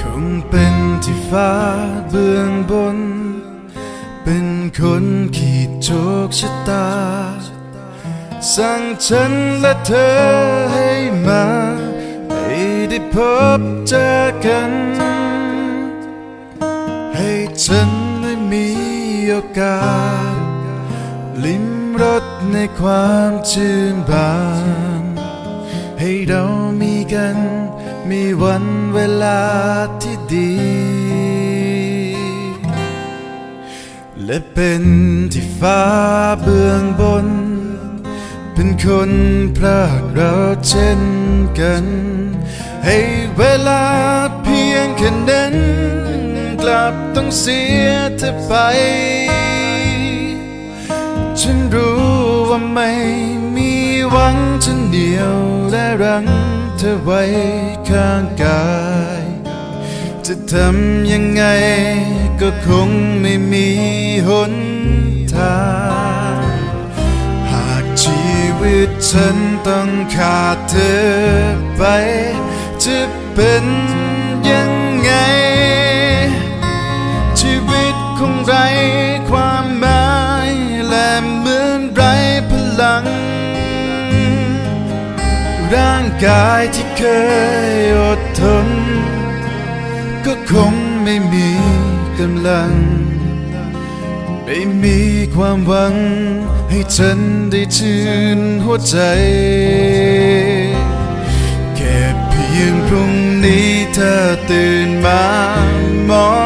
คงเป็นที่ฟ้าเบื้องบน เป็นคนขีดโชคชะตา สั่งฉันและเธอให้มาให้ได้พบเจอกัน ให้ฉันได้มีโอกาส ลิ้มรสในความชื่นบาน ให้เรามีกัน มีวันเวลาที่ดี และเป็นที่ฟ้าเบื้องบน เป็นคนพรากเราเช่นกัน ให้เวลาเพียงแค่นั้น กลับต้องเสียเธอไป ว่าไม่มีหวังฉันเดียวและรังเธอไว้ข้างกาย จะทำยังไงก็คงไม่มีหนทาง หากชีวิตฉันต้องขาดเธอไป จะเป็นยังไง ชีวิตคงไรความ ลัง ร่างกายที่เคยอดทน ก็คงไม่มีกำลัง ไม่มีความหวัง ให้ฉันได้ชื่นหัวใจ แค่เพียงพรุ่งนี้เธอตื่นมามอง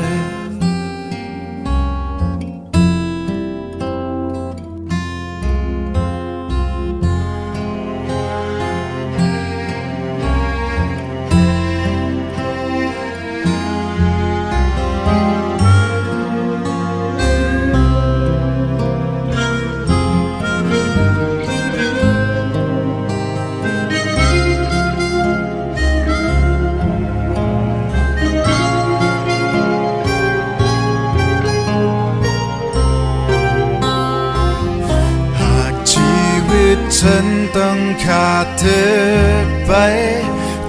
ย ฉันต้องขาดเธอไป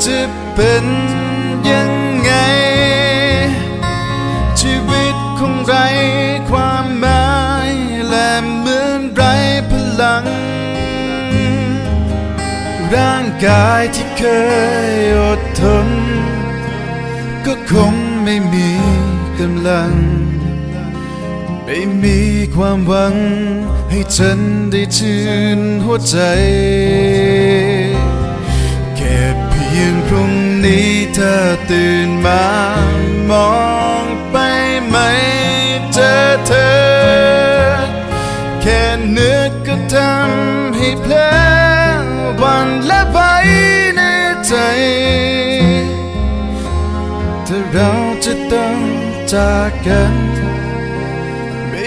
จะเป็นยังไง ชีวิตคงไรความหมายและเหมือนไรพลัง ร่างกายที่เคยอดทน ก็คงไม่มีกำลัง ไม่มีความหวัง ให้ฉันได้ชื่นหัวใจ แค่เพียงพรุ่งนี้เธอตื่นมามองไปไม่เจอเธอ แค่นึกก็ทำให้เพลวันและไปในใจถ้าเราจะต้องจากกัน